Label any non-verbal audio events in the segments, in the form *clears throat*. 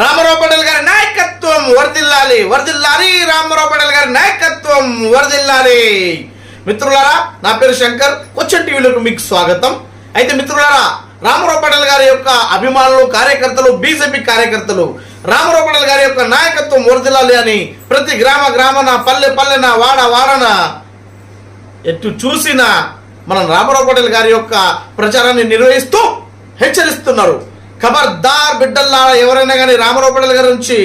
రామారావు పటేల్ గారి నాయకత్వం వర్దిల్లాలి వరదిల్లాలి రామారావు పటేల్ గారి నాయకత్వం వరదిల్లాలి మిత్రులారా నా పేరు శంకర్. కొచ్చన్ టీవీలోకి మీకు స్వాగతం. అయితే మిత్రులారా రామారావు పటేల్ గారి యొక్క అభిమానులు కార్యకర్తలు బీజేపీ కార్యకర్తలు రామారావు పటేల్ గారి యొక్క నాయకత్వం వరదిల్లాలి అని ప్రతి గ్రామ గ్రామన పల్లె పల్లెన వాడ వాడన ఎటు చూసినా మనం రామారావు పటేల్ గారి యొక్క ప్రచారాన్ని నిర్వహిస్తూ హెచ్చరిస్తున్నారు. ఖబర్దార్ బిడ్డల్లా ఎవరైనా కానీ రామరూపడల పటేల్ గారి నుంచి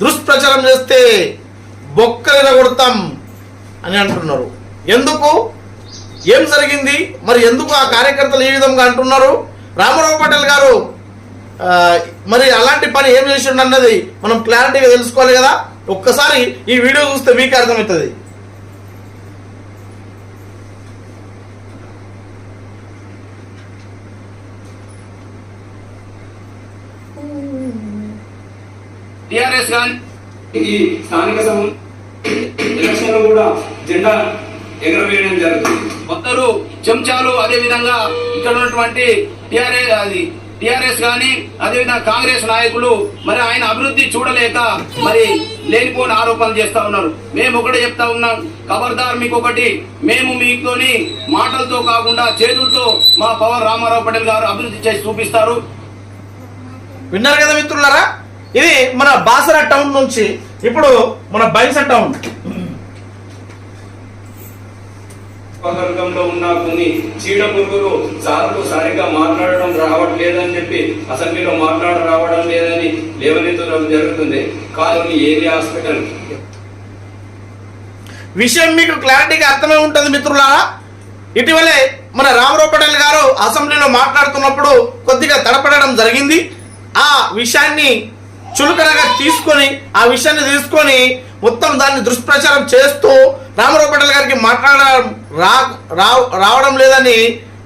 దుష్ప్రచారం చేస్తే బొక్కలు కొడతాం అని అంటున్నారు. ఎందుకు? ఏం జరిగింది? మరి ఎందుకు ఆ కార్యకర్తలు ఈ విధంగా అంటున్నారు? రామారావు పటేల్ గారు మరి అలాంటి పని ఏం చేసిండు అన్నది మనం క్లారిటీగా తెలుసుకోవాలి కదా? ఒక్కసారి ఈ వీడియో చూస్తే మీకు అర్థమవుతుంది. టిఆర్ఎస్ కానీ ఈ స్థానిక ఎలక్షన్లో కూడా జెండా ఎగరవేయడం జరుగుతుంది. కొందరు చెంచాలు అదే విధంగా ఇక్కడ ఉన్నటువంటి టిఆర్ఎస్ అది టిఆర్ఎస్ కానీ అదేవిధంగా కాంగ్రెస్ నాయకులు మరి ఆయన అభివృద్ధి చూడలేక మరి లేనిపోని ఆరోపణలు చేస్తా ఉన్నారు. మేము ఒకటే చెప్తా ఉన్నాం ఖబర్దార్ మీకు ఒకటి మేము మీతోని మాటలతో కాకుండా చేతులతో మా పవన్ రామారావు పటేల్ గారు అభివృద్ధి చేసి చూపిస్తారు. విన్నారు కదా మిత్రులారా? ఇది మన బాసరా టౌన్ నుంచి ఇప్పుడు మన బైసా టౌన్. వర్గంలో ఉన్న కొన్ని చీడ పురుగులు సార్కు సరిగ్గా మాట్లాడడం రావట్లేదని చెప్పి అసెంబ్లీలో మాట్లాడ రావడం లేదని లేవనెత్తడం జరుగుతుంది. కాదని ఏరియా హాస్పిటల్. విషయం మీకు క్లారిటీగా అర్థమై ఉంటుంది మిత్రులారా? ఇటీవలే మన రామారావు పటేల్ గారు అసెంబ్లీలో మాట్లాడుతున్నప్పుడు కొద్దిగా తడపడడం జరిగింది. ఆ విషయాన్ని చులకనగా తీసుకొని ఆ విషయాన్ని తీసుకొని మొత్తం దాన్ని దుష్ప్రచారం చేస్తూ రామారావు పటేల్ గారికి మాట్లాడ రా రావడం లేదని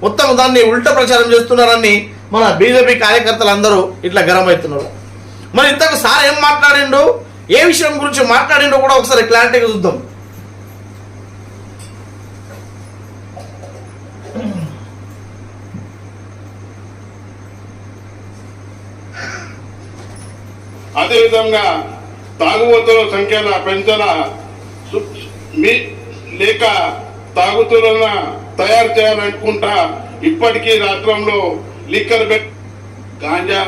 మొత్తం దాన్ని ఉల్టా ప్రచారం చేస్తున్నారని మన బీజేపీ కార్యకర్తలు అందరూ ఇట్లా గరం అవుతున్నారు మరి ఇంతకు సార్ ఏం మాట్లాడిండు? ఏ విషయం గురించి మాట్లాడిండో కూడా ఒకసారి క్లారిటీగా చూద్దాం. అదేవిధంగా తాగుబోతుల సంఖ్యల పెంచన? మీ లేక తాగుతులను తయారు చేయాలనుకుంటా ఇప్పటికీ రాష్ట్రంలో లిక్కర్ బెట్ గాంజా.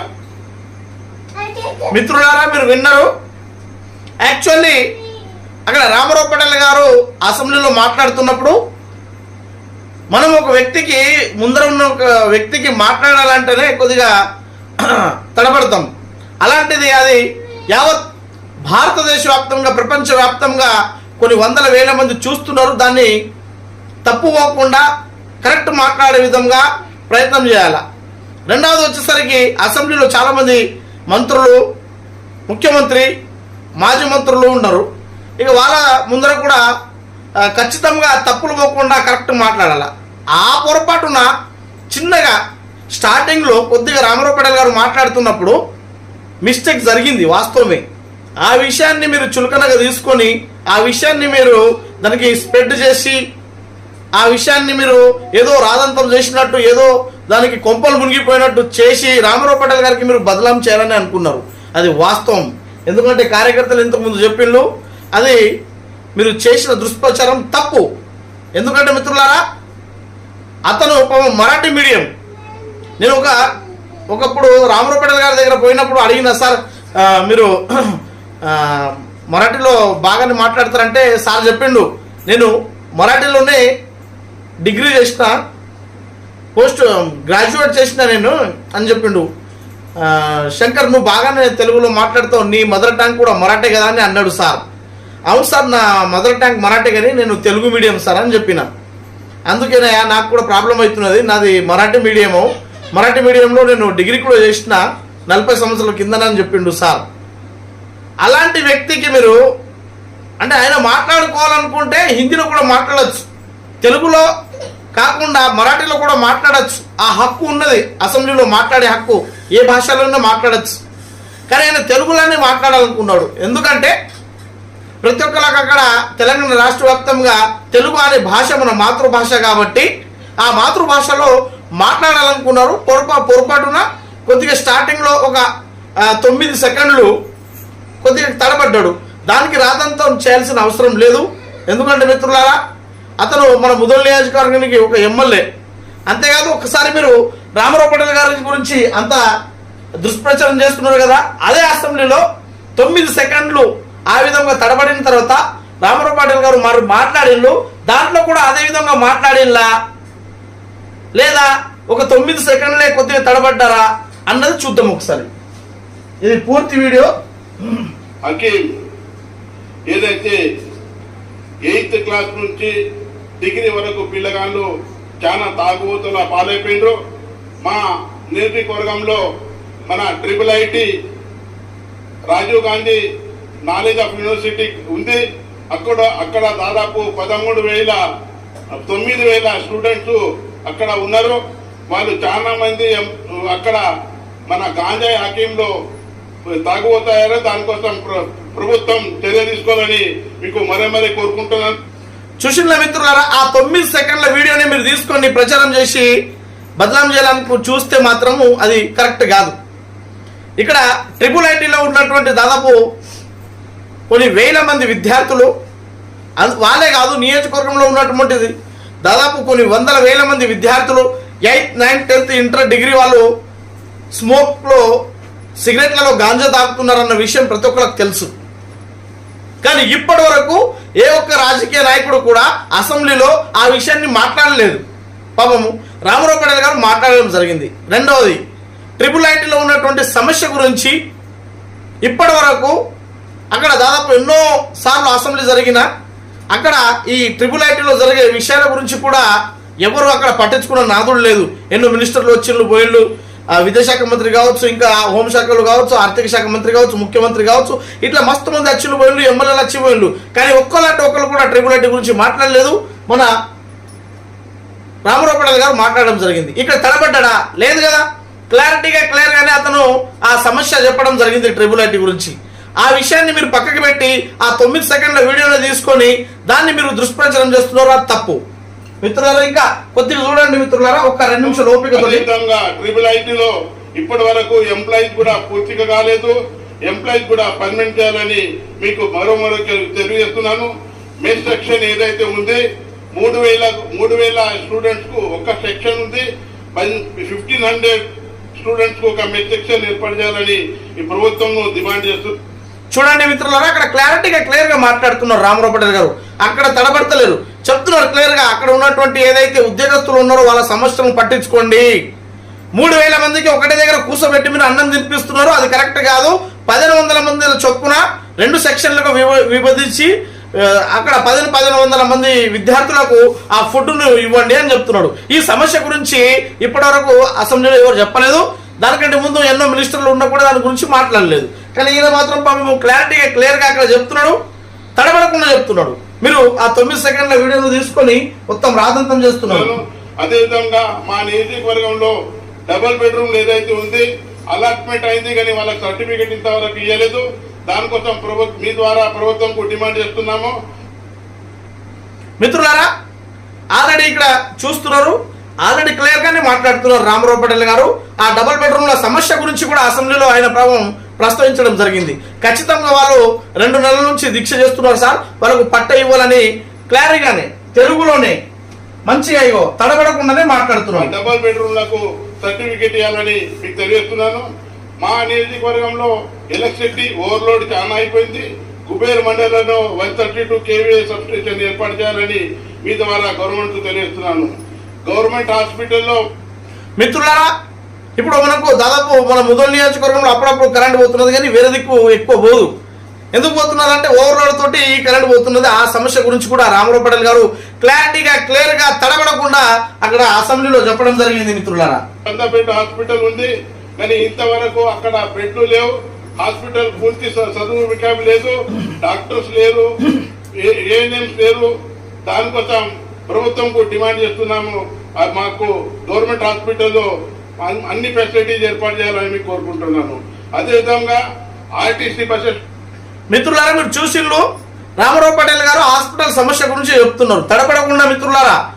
మిత్రులారా మీరు విన్నారు? యాక్చువల్లీ అక్కడ రామారావు పటేల్ గారు అసెంబ్లీలో మాట్లాడుతున్నప్పుడు మనం ఒక వ్యక్తికి ముందర ఉన్న ఒక వ్యక్తికి మాట్లాడాలంటేనే కొద్దిగా *clears throat* తడబడతాం. అలాంటిది అది యావత్ భారతదేశ వ్యాప్తంగా ప్రపంచ వ్యాప్తంగా కొన్ని వందల వేల మంది చూస్తున్నారు. దాన్ని తప్పుపోకుండా కరెక్ట్ మాట్లాడే విధంగా ప్రయత్నం చేయాలి. రెండవది వచ్చేసరికి అసెంబ్లీలో చాలామంది మంత్రులు ముఖ్యమంత్రి మాజీ మంత్రులు ఉన్నారు. ఇక వాళ్ళ ముందర కూడా ఖచ్చితంగా తప్పులు పోకుండా కరెక్ట్ మాట్లాడాలి. ఆ పొరపాటున చిన్నగా స్టార్టింగ్లో కొద్దిగా రామరావు పటేల్ గారు మాట్లాడుతున్నప్పుడు మిస్టేక్ జరిగింది వాస్తవమే. ఆ విషయాన్ని మీరు చులకనగా తీసుకొని ఆ విషయాన్ని మీరు దానికి స్ప్రెడ్ చేసి ఆ విషయాన్ని మీరు ఏదో రాదంతం చేసినట్టు ఏదో దానికి కొంపలు మునిగిపోయినట్టు చేసి రామారావు పటేల్ గారికి మీరు బదలాం చేయాలని అనుకున్నారు. అది వాస్తవం. ఎందుకంటే కార్యకర్తలు ఇంతకుముందు చెప్పిండ్రు అది మీరు చేసిన దుష్ప్రచారం తప్పు. ఎందుకంటే మిత్రులారా అతను పాపం మరాఠీ మీడియం. నేను ఒక ఒకప్పుడు రామారావు గారి దగ్గర పోయినప్పుడు అడిగిన సార్ మీరు మరాఠీలో బాగానే మాట్లాడతారంటే సార్ చెప్పిండు. నేను మరాఠీలోనే డిగ్రీ చేసిన పోస్ట్ గ్రాడ్యుయేట్ చేసిన నేను అని చెప్పిండు. శంకర్ నువ్వు బాగానే తెలుగులో మాట్లాడుతావు. నీ మదర్ టంగ్ కూడా మరాఠే కదా అని అన్నాడు సార్. అవును సార్ నా మదర్ టంగ్ మరాఠీ కానీ నేను తెలుగు మీడియం సార్ అని చెప్పిన. అందుకనే నాకు కూడా ప్రాబ్లం అవుతున్నది. నాది మరాఠీ మీడియము. మరాఠీ మీడియంలో నేను డిగ్రీ కూడా చేసిన నలభై సంవత్సరాల కిందనని చెప్పిండు సార్. అలాంటి వ్యక్తికి మీరు అంటే ఆయన మాట్లాడుకోవాలనుకుంటే హిందీలో కూడా మాట్లాడచ్చు. తెలుగులో కాకుండా మరాఠీలో కూడా మాట్లాడచ్చు. ఆ హక్కు ఉన్నది. అసెంబ్లీలో మాట్లాడే హక్కు. ఏ భాషలోనే మాట్లాడచ్చు. కానీ ఆయన తెలుగులోనే మాట్లాడాలనుకున్నాడు. ఎందుకంటే ప్రతి ఒక్కరికి అక్కడ తెలంగాణ రాష్ట్ర వ్యాప్తంగా తెలుగు అనే భాష మన మాతృభాష కాబట్టి ఆ మాతృభాషలో మాట్లాడాలనుకున్నారు. పొరపా పొరపాటున కొద్దిగా స్టార్టింగ్లో ఒక తొమ్మిది సెకండ్లు కొద్దిగా తడబడ్డాడు. దానికి రాదంతం చేయాల్సిన అవసరం లేదు. ఎందుకంటే మిత్రులారా అతను మన ముదల్ నియోజకవర్గానికి ఒక ఎమ్మెల్యే. అంతేకాదు ఒకసారి మీరు రామారావు పటేల్ గారి గురించి అంత దుష్ప్రచారం చేస్తున్నారు కదా అదే అసెంబ్లీలో తొమ్మిది సెకండ్లు ఆ విధంగా తడబడిన తర్వాత రామారావు పటేల్ గారు మరి మాట్లాడిళ్ళు. దాంట్లో కూడా అదే విధంగా మాట్లాడిల్లా లేదా ఒక తొమ్మిది సెకండ్లే కొద్దిగా తడబడ్డారా అన్నది చూద్దాం ఒకసారి. ఇది పూర్తి వీడియో. హకీం ఏదైతే ఎయిత్ క్లాస్ నుంచి డిగ్రీ వరకు పిల్లగాళ్ళు చాలా తాగుబోతుల పాలైపోయినరు మా నియోజకవర్గంలో మన triple IT Rajiv Gandhi knowledge of university ఉంది. అక్కడ అక్కడ దాదాపు పదమూడు వేల తొమ్మిది వేల స్టూడెంట్స్ అక్కడ ఉన్నారు. వాళ్ళు చాలా మంది అక్కడ మన గాంజాయి హకీంలో తాగుబోతాయారో. దానికోసం ప్రభుత్వం చర్య తీసుకోవాలని మీకు మరే మరీ కోరుకుంటున్నాను. చూసిన మిత్రులారా ఆ తొమ్మిది సెకండ్ల వీడియోని మీరు తీసుకొని ప్రచారం చేసి బదనాం చేయాలని చూస్తే మాత్రము అది కరెక్ట్ కాదు. ఇక్కడ ట్రిపుల్ ఐటీలో ఉన్నటువంటి దాదాపు కొన్ని వేల మంది విద్యార్థులు వాళ్ళే కాదు నియోజకవర్గంలో ఉన్నటువంటిది దాదాపు కొన్ని వందల వేల మంది విద్యార్థులు eighth ninth tenth inter degree వాళ్ళు స్మోక్లో సిగరెట్లలో గాంజా తాగుతున్నారన్న విషయం ప్రతి ఒక్కరికి తెలుసు. కానీ ఇప్పటి వరకు ఏ ఒక్క రాజకీయ నాయకుడు కూడా అసెంబ్లీలో ఆ విషయాన్ని మాట్లాడలేదు. పాపము రామారావు పటేల్ గారు మాట్లాడడం జరిగింది. రెండవది ట్రిపుల్ ఐటీలో ఉన్నటువంటి సమస్య గురించి ఇప్పటి వరకు అక్కడ దాదాపు ఎన్నో సార్లు అసెంబ్లీ జరిగిన అక్కడ ఈ ట్రిపుల్ ఐటీలో జరిగే విషయాల గురించి కూడా ఎవరు అక్కడ పట్టించుకున్న నాదుడు లేదు. ఎన్నో మినిస్టర్లు వచ్చిళ్ళు పోయిళ్ళు విదేశాఖ మంత్రి కావచ్చు ఇంకా హోంశాఖలు కావచ్చు ఆర్థిక శాఖ మంత్రి కావచ్చు ముఖ్యమంత్రి కావచ్చు ఇట్లా మస్తు మంది అచ్చులు పోయిళ్ళు ఎమ్మెల్యేలు అచ్చి పోయిళ్ళు. కానీ ఒక్కలాంటి ఒక్కరు కూడా ట్రిపుల్ ఐటీ గురించి మాట్లాడలేదు. మన రామారావు గారు మాట్లాడడం జరిగింది. ఇక్కడ తడబడ్డా లేదు కదా. క్లారిటీగా క్లియర్ గానే అతను ఆ సమస్య చెప్పడం జరిగింది ట్రిబుల్ ఐటీ గురించి. ఆ విషయాన్ని మీరు పక్కకి పెట్టి ఆ తొమ్మిది సెకండ్ల వీడియోని తీసుకొని దాన్ని మీరు దుష్ప్రచారం చేస్తున్నారు అది తప్పు. మిత్రులారా ఇంకా కొద్దిగా చూడండి మిత్రులారా ఒక రెండు నిమిషాలు ఓపిక అదేవిధంగా ట్రిపుల్ ఐటీలో ఇప్పటి వరకు ఎంప్లాయీస్ కూడా పూర్తిగా కాలేదు. ఎంప్లాయీస్ కూడా పర్మనెంట్ చేయాలని మీకు మరో మరో తెలియజేస్తున్నాను. మెయిన్ సెక్షన్ ఏదైతే ఉంది మూడు వేల మూడు వేల స్టూడెంట్స్కు ఒక సెక్షన్ ఉంది. ఫిఫ్టీన్ హండ్రెడ్ స్టూడెంట్స్కు ఒక మెయిన్ సెక్షన్ ఏర్పాటు చేయాలని ఈ ప్రభుత్వం డిమాండ్ చేస్తుంది చూడండి మిత్రులారా అక్కడ క్లారిటీగా క్లియర్గా మాట్లాడుతున్నారు రామరావు గారు. అక్కడ తడబడతలేరు. చెప్తున్నారు క్లియర్గా అక్కడ ఉన్నటువంటి ఏదైతే ఉద్యోగస్తులు ఉన్నారో వాళ్ళ సమస్యలను పట్టించుకోండి. మూడు వేల మందికి ఒకటే దగ్గర కూర్చోబెట్టి మీరు అన్నం తినిపిస్తున్నారు. అది కరెక్ట్ కాదు. పదిహేను వందల మంది చొప్పున రెండు సెక్షన్లకు విభ- విభజించి అక్కడ పదిహేను పదిహేను వందల మంది విద్యార్థులకు ఆ ఫుడ్ను ఇవ్వండి అని చెప్తున్నాడు. ఈ సమస్య గురించి ఇప్పటివరకు అసెంబ్లీలో ఎవరు చెప్పలేదు. దానికంటే ముందు ఎన్నో మినిస్టర్లు ఉన్నా కూడా దాని గురించి మాట్లాడలేదు. కానీ ఈయన మాత్రం పాపం క్లారిటీగా క్లియర్గా అక్కడ చెప్తున్నాడు. తడబడకుండా చెప్తున్నాడు. మీరు ఆ తొమ్మిది సెకండ్ల వీడియోను తీసుకొని మొత్తం రాదంతం చేస్తున్నారు. అదేవిధంగా మా నియోజకవర్గంలో డబుల్ బెడ్రూమ్ ఏదైతే ఉంది అలాట్మెంట్ అయింది కానీ వాళ్ళకి సర్టిఫికెట్ ఇంతవరకు ఇవ్వలేదు దానికోసం ప్రభుత్వం మీ ద్వారా ప్రభుత్వంకు డిమాండ్ చేస్తున్నాము. మిత్రులారా ఆల్రెడీ ఇక్కడ చూస్తున్నారు. ఆల్రెడీ క్లియర్ గానే మాట్లాడుతున్నారు రామారావు పటేల్ గారు. ఆ డబుల్ బెడ్రూమ్ల సమస్య గురించి కూడా అసెంబ్లీలో ఆయన ప్రభావం ప్రస్తావించడం జరిగింది. ఖచ్చితంగా వాళ్ళు రెండు నెలల నుంచి దీక్ష చేస్తున్నారు సార్. వాళ్ళకు పట్ట ఇవ్వాలని క్లారిటీగానే తెలుగులోనే మంచిగా ఇగో తడబడకుండానే మాట్లాడుతున్నారు డబుల్ బెడ్రూమ్లకు సర్టిఫికెట్ ఇవ్వాలని మీకు తెలియజేస్తున్నాను. మా నియోజకవర్గంలో ఎలక్ట్రిసిటీ ఓవర్లోడ్ చాలా అయిపోయింది. కుబేర్ మండలంలో one thirty two KV substation ఏర్పాటు చేయాలని మీ ద్వారా గవర్నమెంట్ తెలియజేస్తున్నాను. గవర్నమెంట్ హాస్పిటల్లో మిత్రులారా ఇప్పుడు మనకు దాదాపు మన ముదల్ నియోజకవర్గంలో అప్పుడప్పుడు కరెంట్ పోతున్నది కానీ వేరే దిక్కు ఎక్కువ పోదు. ఎందుకు పోతున్నదంటే ఓవర్లోడ్ తోటి ఈ కరెంట్ పోతున్నది. ఆ సమస్య గురించి కూడా రామరావు పటేల్ గారు క్లారిటీగా క్లియర్గా తడబడకుండా అక్కడ అసెంబ్లీలో చెప్పడం జరిగింది మిత్రులారా. పెద్దపేట హాస్పిటల్ ఉంది. కానీ ఇంతవరకు అక్కడ బెడ్లు లేవు. హాస్పిటల్ పూర్తి స- చదువు వికాయం లేదు. డాక్టర్స్ లేరు. ఏఎన్ఎంస్ లేరు. దానికోసం ప్రభుత్వంకు డిమాండ్ చేస్తున్నాము. మాకు గవర్నమెంట్ హాస్పిటల్లో అన్ని ఫెసిలిటీస్ ఏర్పాటు చేయాలని మీకు కోరుకుంటున్నాను. అదేవిధంగా ఆర్టీసీ బస్సెస్ మిత్రులారా మీరు చూసిళ్ళు రామారావు పటేల్ గారు హాస్పిటల్ సమస్య గురించి చెప్తున్నారు. తడపడకుండా మిత్రులారా.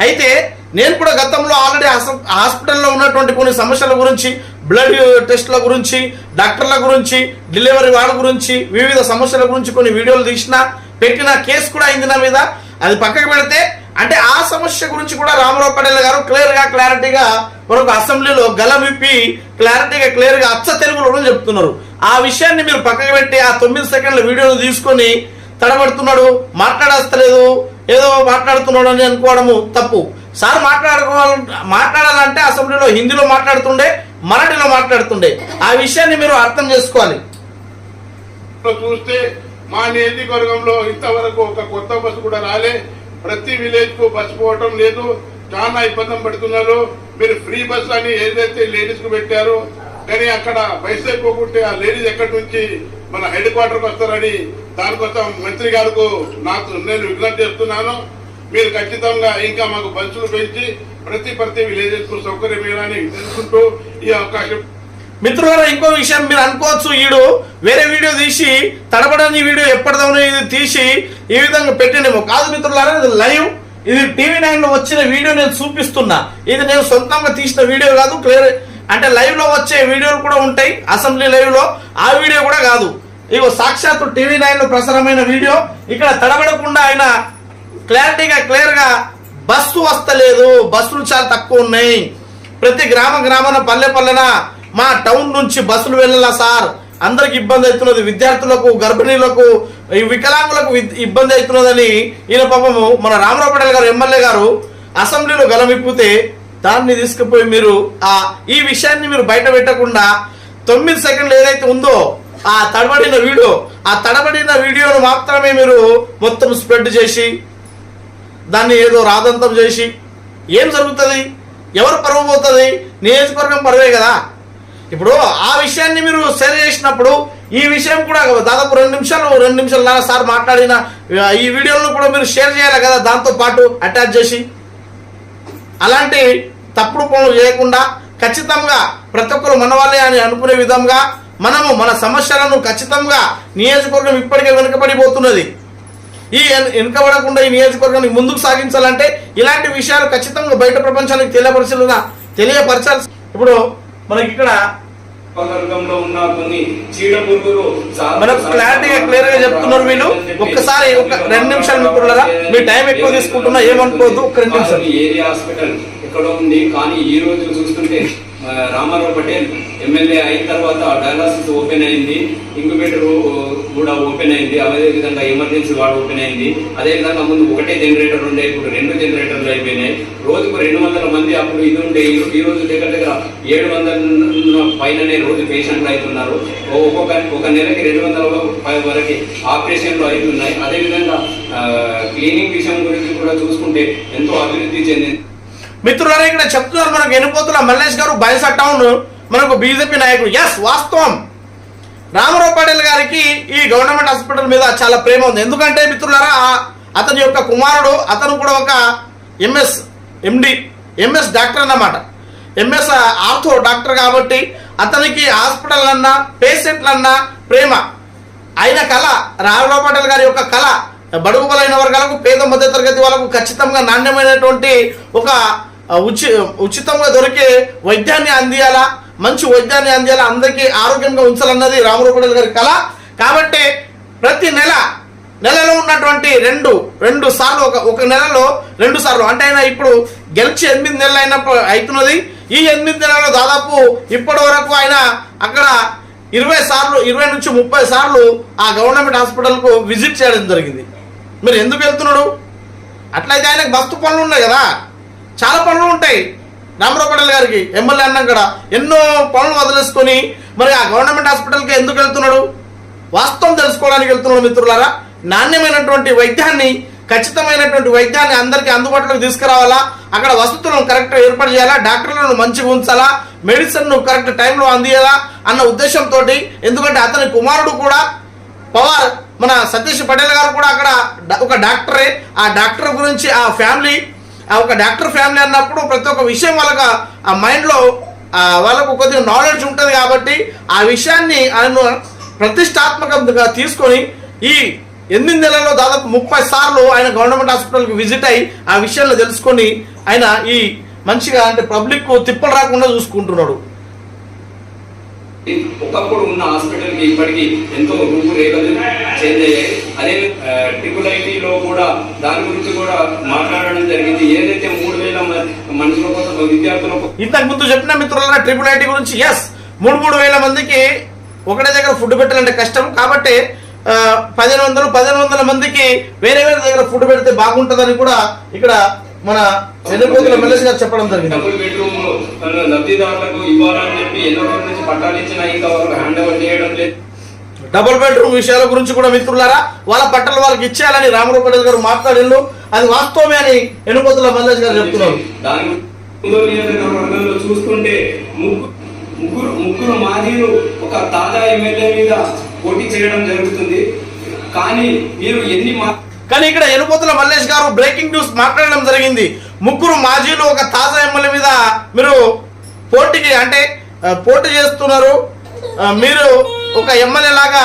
అయితే నేను కూడా గతంలో ఆల్రెడీ హాస్పిటల్లో ఉన్నటువంటి కొన్ని సమస్యల గురించి బ్లడ్ టెస్ట్ల గురించి డాక్టర్ల గురించి డెలివరీ వాళ్ళ గురించి వివిధ సమస్యల గురించి కొన్ని వీడియోలు తీసిన పెట్టిన కేసు కూడా అయింది నా మీద. అది పక్కకు పెడితే అంటే ఆ సమస్య గురించి కూడా రామారావు పటేల్ గారు క్లియర్గా క్లారిటీగా మరొక అసెంబ్లీలో గలం విప్పి క్లారిటీగా క్లియర్గా అచ్చ తెలుగులో చెప్తున్నారు. ఆ విషయాన్ని మీరు పక్కకు పెట్టి ఆ తొమ్మిది సెకండ్ల వీడియోను తీసుకొని తడబడుతున్నాడు మాట్లాడస్తలేదు ఏదో మాట్లాడుతున్నాడు అని అనుకోవడము తప్పు. సార్ మాట్లాడుకోవాలి మాట్లాడాలంటే అసెంబ్లీలో హిందీలో మాట్లాడుతుండే మరాఠీలో మాట్లాడుతుండే. ఆ విషయాన్ని మీరు అర్థం చేసుకోవాలి. చూస్తే మా నియోజకవర్గంలో ఇంతవరకు ఒక కొత్త బస్సు కూడా రాలే. ప్రతి విలేజ్కు బస్సు పోవటం లేదు. చాలా ఇబ్బంది పడుతున్నారు. మీరు ఫ్రీ బస్ అని ఏదైతే లేడీస్కు పెట్టారో కానీ అక్కడ పైసలు అయిపోకుంటే ఆ లేడీస్ ఎక్కడి నుంచి మన హెడ్ క్వార్టర్కు వస్తారని దానికోసం మంత్రి గారికి నాకు నేను విజ్ఞప్తి చేస్తున్నాను. మీరు ఖచ్చితంగా ఇంకా మాకు బస్సులు పెంచి ప్రతి ప్రతి విలేజెస్కు సౌకర్యం ఇవ్వాలని తెలుసుకుంటూ ఈ అవకాశం మిత్రులారా ఇంకో విషయం మీరు అనుకోవచ్చు. వీడు వేరే వీడియో తీసి తడబడని వీడియో ఎప్పటిదానో ఇది తీసి ఈ విధంగా పెట్టినేమో. కాదు మిత్రులారా ఇది లైవ్. ఇది టీవీ నైన్లో వచ్చిన వీడియో నేను చూపిస్తున్నా. ఇది నేను సొంతంగా తీసిన వీడియో కాదు క్లియర్. అంటే లైవ్లో వచ్చే వీడియోలు కూడా ఉంటాయి అసెంబ్లీ లైవ్లో ఆ వీడియో కూడా కాదు. ఇగో సాక్షాత్తు టీవీ నైన్లో ప్రసారమైన వీడియో. ఇక్కడ తడబడకుండా ఆయన క్లారిటీగా క్లియర్గా బస్సు వస్తలేదు. బస్సులు చాలా తక్కువ ఉన్నాయి. ప్రతి గ్రామ గ్రామాన పల్లె పల్లెన మా టౌన్ నుంచి బస్సులు వెళ్ళాలా సార్ అందరికి ఇబ్బంది అవుతున్నది. విద్యార్థులకు గర్భిణీలకు ఈ వికలాంగులకు ఇబ్బంది అవుతున్నదని ఈయన పాపము మన రామరావు పటేల్ గారు ఎమ్మెల్యే గారు అసెంబ్లీలో గలమిప్పితే దాన్ని తీసుకుపోయి మీరు ఆ ఈ విషయాన్ని మీరు బయట పెట్టకుండా తొమ్మిది సెకండ్లు ఏదైతే ఉందో ఆ తడబడిన వీడియో ఆ తడబడిన వీడియోను మాత్రమే మీరు మొత్తం స్ప్రెడ్ చేసి దాన్ని ఏదో రాదంతం చేసి ఏం జరుగుతుంది? ఎవరు పరువు పోతుంది? నియోజకవర్గం పరువే కదా. ఇప్పుడు ఆ విషయాన్ని మీరు షేర్ చేసినప్పుడు ఈ విషయం కూడా దాదాపు రెండు నిమిషాలు రెండు నిమిషాలు సార్ మాట్లాడిన ఈ వీడియోలను కూడా మీరు షేర్ చేయాలి కదా దాంతో పాటు అటాచ్ చేసి. అలాంటి తప్పుడు పనులు చేయకుండా ఖచ్చితంగా ప్రతి ఒక్కరు మనవాళ్ళే అని అనుకునే విధంగా మనము మన సమస్యలను ఖచ్చితంగా నియోజకవర్గం ఇప్పటికే వెనుకబడిపోతున్నది. ఈ వెన- వెనుకబడకుండా ఈ నియోజకవర్గాన్ని ముందుకు సాగించాలంటే ఇలాంటి విషయాలు ఖచ్చితంగా బయట ప్రపంచానికి తెలియపరచాల తెలియపరచాల్సి ఇప్పుడు మనకి ఇక్కడ వర్గంలో ఉన్న కొన్ని చీడ పురుగులు మనకు క్లారిటీగా క్లియర్గా చెప్తున్నారు వీళ్ళు. ఒక్కసారి ఒక రెండు నిమిషాలు మిత్రులారా మీ టైం ఎక్కువ తీసుకుంటున్నా ఏమనుకోవద్దు ఒక రెండు నిమిషాలు. ఏరియా హాస్పిటల్ ఎక్కడో ఉంది కానీ ఈ రోజు చూస్తుంటే రామారావు పటేల్ ఎమ్మెల్యే అయిన తర్వాత డయాలసిస్ ఓపెన్ అయింది. ఇంక్యుబేటర్ కూడా ఓపెన్ అయింది. అదే విధంగా ఎమర్జెన్సీ వార్డు ఓపెన్ అయింది. అదే విధంగా ముందు ఒకటే జనరేటర్ ఉండే ఇప్పుడు రెండు జనరేటర్లు అయిపోయినాయి. రోజుకు రెండు వందల మంది అప్పుడు ఇది ఉండే. ఈ ఈ రోజు దగ్గర దగ్గర ఏడు వందల పైననే రోజు పేషెంట్లు అవుతున్నారు. ఒక్కొక్క ఒక నెలకి రెండు వందల వరకు ఆపరేషన్లు అవుతున్నాయి. అదేవిధంగా క్లీనింగ్ విషయం గురించి కూడా చూసుకుంటే ఎంతో అభివృద్ధి చెందింది. మిత్రులారా ఇక్కడ చెప్తున్నారు మనకు ఎనుపోతుల మల్లేష్ గారు బయస టౌన్ మనకు బీజేపీ నాయకుడు. ఎస్ వాస్తవం. రామారావు పటేల్ గారికి ఈ గవర్నమెంట్ హాస్పిటల్ మీద చాలా ప్రేమ ఉంది. ఎందుకంటే మిత్రులారా అతని యొక్క కుమారుడు అతను కూడా ఒక ఎంఎస్ ఎండి ఎంఎస్ డాక్టర్ అన్నమాట. ఎంఎస్ ఆర్థో డాక్టర్ కాబట్టి అతనికి హాస్పిటల్ అన్నా పేషెంట్లన్నా ప్రేమ. ఆయన కళ రామారావు పటేల్ గారి యొక్క కళ బడుగు బలైన వర్గాలకు పేద మధ్య తరగతి వాళ్ళకు ఖచ్చితంగా నాణ్యమైనటువంటి ఒక ఉచి ఉచితంగా దొరికే వైద్యాన్ని అందియాలా? మంచి వైద్యాన్ని అందియాలా? అందరికీ ఆరోగ్యంగా ఉంచాలన్నది రామారావు గారి కళ. కాబట్టి ప్రతి నెల నెలలో ఉన్నటువంటి రెండు రెండు సార్లు ఒక ఒక నెలలో రెండు సార్లు. అంటే ఆయన ఇప్పుడు గెలిచి ఎనిమిది నెలలు అయినప్పుడు అవుతున్నది ఈ ఎనిమిది నెలలో దాదాపు ఇప్పటి వరకు ఆయన అక్కడ ఇరవై సార్లు ఇరవై నుంచి ముప్పై సార్లు ఆ గవర్నమెంట్ హాస్పిటల్కు విజిట్ చేయడం జరిగింది. మీరు ఎందుకు వెళ్తున్నాడు అట్లయితే ఆయనకు బస్తు పనులు ఉన్నాయి కదా. చాలా పనులు ఉంటాయి. రామరావు గారికి ఎమ్మెల్యే అన్నాం కూడా ఎన్నో పనులు వదిలేసుకొని మరి ఆ గవర్నమెంట్ హాస్పిటల్కి ఎందుకు వెళ్తున్నాడు? వాస్తవం తెలుసుకోవడానికి వెళ్తున్నాడు మిత్రులారా. నాణ్యమైనటువంటి వైద్యాన్ని ఖచ్చితమైనటువంటి వైద్యాన్ని అందరికీ అందుబాటులోకి తీసుకురావాలా? అక్కడ వసతులను కరెక్ట్ ఏర్పాటు చేయాలా? డాక్టర్లను మంచిగా ఉంచాలా? మెడిసిన్ను కరెక్ట్ టైంలో అందియాలా అన్న ఉద్దేశంతో ఎందుకంటే అతని కుమారుడు కూడా పవార్ మన సతీష్ పటేల్ గారు కూడా అక్కడ ఒక డాక్టరే. ఆ డాక్టర్ గురించి ఆ ఫ్యామిలీ ఆ ఒక డాక్టర్ ఫ్యామిలీ అన్నప్పుడు ప్రతి ఒక్క విషయం వాళ్ళకి ఆ మైండ్లో వాళ్ళకు కొద్దిగా నాలెడ్జ్ ఉంటుంది కాబట్టి ఆ విషయాన్ని ఆయన ప్రతిష్టాత్మకంగా తీసుకొని ఈ ఎనిమిది నెలల్లో దాదాపు ముప్పై సార్లు ఆయన గవర్నమెంట్ హాస్పిటల్కి విజిట్ అయ్యి ఆ విషయాన్ని తెలుసుకొని ఆయన ఈ మంచిగా అంటే పబ్లిక్ తిప్పలు రాకుండా చూసుకుంటున్నాడు. ఒకప్పుడు ఉన్న హాస్పిటల్కి ఇప్పటికి ఎంతో రూపురేఖలు చేంజ్ అయ్యాయి అదే ట్రిపుల్ ఐటీలో కూడా దాని గురించి కూడా మాట్లాడడం జరిగింది. ఏదైతే మూడు వేల మనుషుల కోసం విద్యార్థుల ఇంతకు ముందు చెప్పిన మిత్రుల ట్రిపుల్ ఐటీ గురించి ఎస్ మూడు మూడు వేల మందికి ఒకటే దగ్గర ఫుడ్ పెట్టాలంటే కష్టం. కాబట్టి పదిహేను వందలు పదిహేను వందల మందికి వేరే వేరే దగ్గర ఫుడ్ పెడితే బాగుంటుందని కూడా ఇక్కడ మన ఎన్నిపోతుల ఎమ్మెల్యేస్ గారు చెప్పడం జరిగింది. డబుల్ బెడ్రూమ్ లబ్ధిదారులకు ఇవ్వాలని చెప్పి ఎన్నో నుంచి పట్టాలు ఇచ్చినా ఇంకా వాళ్ళకి హ్యాండ్ ఓవర్ చేయడం లేదు. డబుల్ బెడ్రూమ్ విషయాల గురించి కూడా మిత్రులారా వాళ్ళ పట్టలు వాళ్ళకి ఇచ్చేయాలని రామరావు పటేల్ గారు మాట్లాడిండ్రు అది వాస్తవమే అని ఎన్నిపోతుల మల్లేష్ గారు చెప్తున్నారు. చూస్తుంటే ముగ్గురు ముగ్గురు ముగ్గురు మాజీలు ఒక తాజా ఎమ్మెల్యే మీద పోటీ చేయడం జరుగుతుంది. కానీ మీరు ఎన్ని మా కానీ ఇక్కడ ఎనుపోతుల మల్లేష్ గారు బ్రేకింగ్ న్యూస్ మాట్లాడడం జరిగింది. ముగ్గురు మాజీలు ఒక తాజా ఎమ్మెల్యే మీద మీరు పోటీకి అంటే పోటీ చేస్తున్నారు. మీరు ఒక ఎమ్మెల్యే లాగా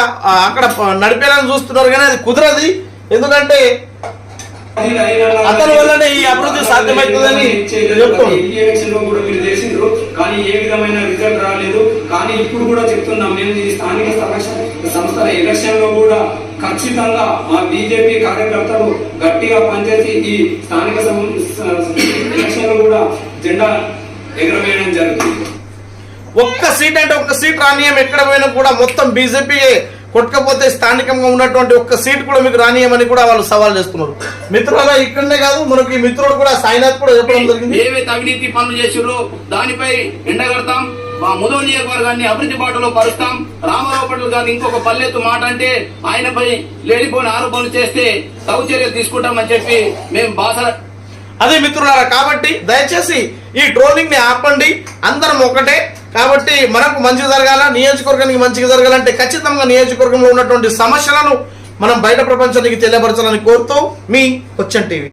అక్కడ నడిపేలా నడిపేయాలని చూస్తున్నారు కానీ అది కుదరది. ఎందుకంటే అతని వల్లనే ఈ అభివృద్ధి సాధ్యమవుతుందని చెప్తున్నారు. కానీ ఏ విధమైన రిజల్ట్ రాలేదు. కానీ ఇప్పుడు కూడా చెప్తున్నాం మేము ఈ స్థానిక సంస్థల ఎలక్షన్లో కూడా ఖచ్చితంగా మా బీజేపీ కార్యకర్తలు గట్టిగా పనిచేసి ఈ స్థానిక కూడా జెండా ఎగరవేయడం జరుగుతుంది. ఒక్క సీట్ అంటే ఒక్క సీట్ రానియం ఎక్కడ పోయినా కూడా మొత్తం బీజేపీ కొట్టకపోతే స్థానికంగా ఉన్నటువంటి ఒక్క సీట్ కూడా మీకు రానియమని కూడా వాళ్ళు సవాల్ చేస్తున్నారు. మిత్రుల ఇక్కడనే కాదు మనకి మిత్రుడు కూడా సాయినాథ్ కూడా చెప్పడం జరిగింది. ఏవైతే అవినీతి పనులు చేసిరో దానిపై ఎండగడతాం. మా ముదో నియోజకవర్గాన్ని అభివృద్ధి బాటలో పరుస్తాం. రామారావు పట్ల గారిని ఇంకొక పల్లెత్తు మాట అంటే ఆయనపై లేనిపోయిన ఆరోపణలు చేస్తే తగు చర్యలు తీసుకుంటామని చెప్పి మేము బాస అదే మిత్రులారా కాబట్టి దయచేసి ఈ ట్రోలింగ్ని ఆపండి. అందరం ఒకటే. కాబట్టి మనకు మంచి జరగాల నియోజకవర్గానికి మంచిగా జరగాలంటే ఖచ్చితంగా నియోజకవర్గంలో ఉన్నటువంటి సమస్యలను మనం బయట ప్రపంచానికి తెలియపరచాలని కోరుతూ మీ వచ్చన్ టీవీ.